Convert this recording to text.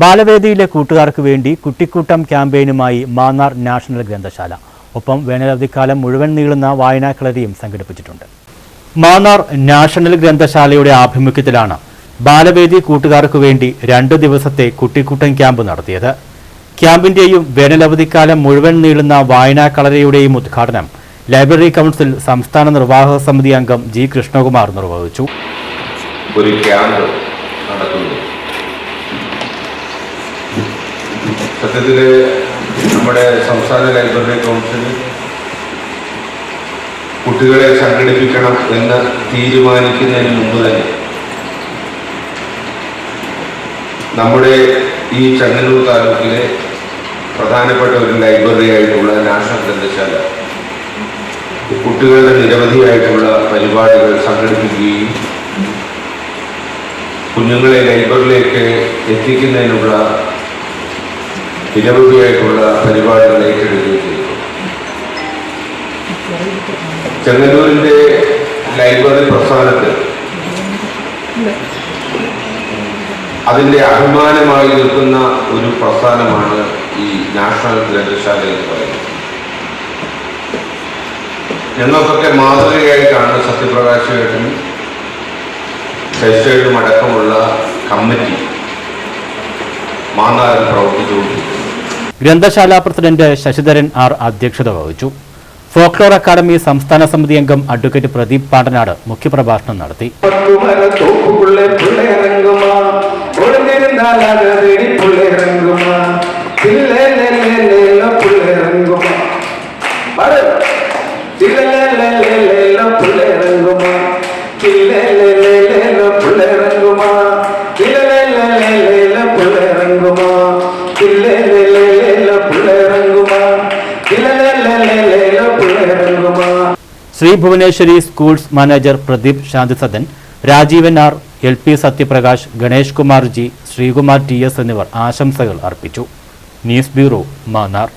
ബാലവേദിയിലെ കൂട്ടുകാർക്ക് വേണ്ടി കുട്ടിക്കൂട്ടം ക്യാമ്പയിനുമായി മാന്നാർ നാഷണൽ ഗ്രന്ഥശാല. ഒപ്പം വേനലവധിക്കാലം മുഴുവൻ നീളുന്ന വായനാ കളരിയും സംഘടിപ്പിച്ചിട്ടുണ്ട്. മാന്നാർ നാഷണൽ ഗ്രന്ഥശാലയുടെ ആഭിമുഖ്യത്തിലാണ് ബാലവേദി കൂട്ടുകാർക്ക് വേണ്ടി രണ്ടു ദിവസത്തെ കുട്ടിക്കൂട്ടം ക്യാമ്പ് നടത്തിയത്. ക്യാമ്പിന്റെയും വേനലവധിക്കാലം മുഴുവൻ നീളുന്ന വായനാ കളരിയുടെയും ഉദ്ഘാടനം ലൈബ്രറി കൗൺസിൽ സംസ്ഥാന നിർവാഹക സമിതി അംഗം ജി കൃഷ്ണകുമാർ നിർവഹിച്ചു. ഒരു ക്യാമ്പ് നടത്തുന്നു. സത്യത്തിൽ നമ്മുടെ സംസ്ഥാന ലൈബ്രറി കൗൺസിൽ കുട്ടികളെ സംഘടിപ്പിക്കണം എന്ന് തീരുമാനിക്കുന്നതിന് മുമ്പ് തന്നെ നമ്മുടെ ഈ ചങ്ങന്നൂർ താലൂക്കിലെ പ്രധാനപ്പെട്ട ഒരു ലൈബ്രറി ആയിട്ടുള്ള നാഷണൽ ഗ്രന്ഥശാല. കുട്ടികളുടെ നിരവധിയായിട്ടുള്ള പരിപാടികൾ സംഘടിപ്പിക്കുകയും കുഞ്ഞുങ്ങളെ ലൈബ്രറിയിലേക്ക് എത്തിക്കുന്നതിനുള്ള നിരവധിയായിട്ടുള്ള പരിപാടികൾ ഏറ്റെടുക്കുകയും ലൈബ്രറി പ്രസ്ഥാനത്തിൽ അതിന്റെ അഭിമാനമായി നിൽക്കുന്ന ഒരു പ്രസ്ഥാനമാണ് ഈ നാഷണൽ ഗ്രന്ഥശാല എന്ന് പറയുന്നത്. ഞങ്ങൾക്കൊക്കെ മാതൃകയായിട്ടാണ് സത്യപ്രകാശേട്ടനും ശശിയേട്ടും അടക്കമുള്ള കമ്മിറ്റി മാന്നാറിൽ പ്രവർത്തിച്ചുകൊണ്ടിരിക്കുന്നത്. ഗ്രന്ഥശാല പ്രസിഡന്റ് ശശിധരൻ ആർ അധ്യക്ഷത വഹിച്ചു. ഫോക്ലോർ അക്കാദമി സംസ്ഥാന സമിതി അംഗം അഡ്വക്കേറ്റ് പ്രദീപ് പാണ്ടനാട് മുഖ്യപ്രഭാഷണം നടത്തി. Shri Bhuvaneshwari schools manager Pradeep Santhisadan Rajeevan R L P Sathyaprakash Ganesh Kumar G Sreekumar T S എന്നിവർ ആശംസകൾ അർപ്പിച്ചു. News bureau Mannar.